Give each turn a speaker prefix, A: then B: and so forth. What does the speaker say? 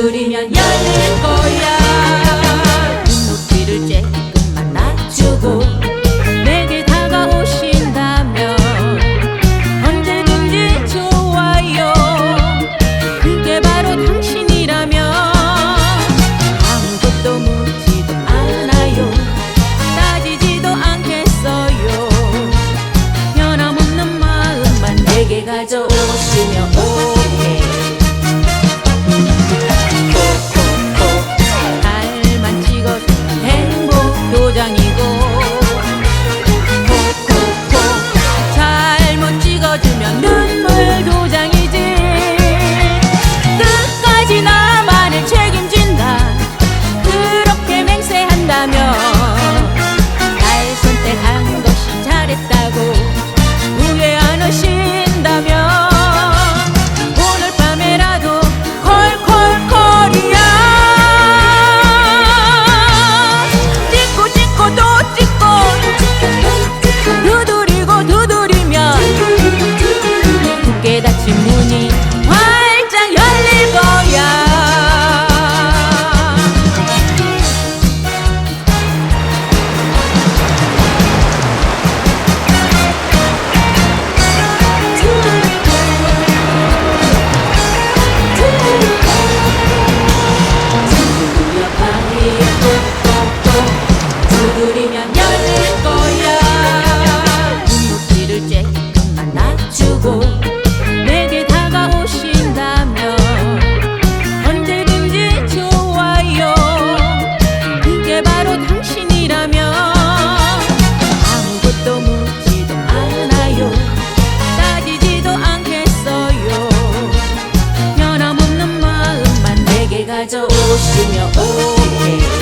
A: 두드리면 열릴 거야. 눈높이를 조금만 낮추고 내게 다가오신다면 언제든지 좋아요. 그게 바로 당신이라면 아무것도 묻지도 않아요. 따지지도 않겠어요. 변함없는 마음만 내게 가져오시면 내게 다가오신다면 언제든지 좋아요. 그게 바로 당신이라면 아무것도 묻지도 않아요. 따지지도 않겠어요. 변함없는 마음만 내게 가져오시며 오게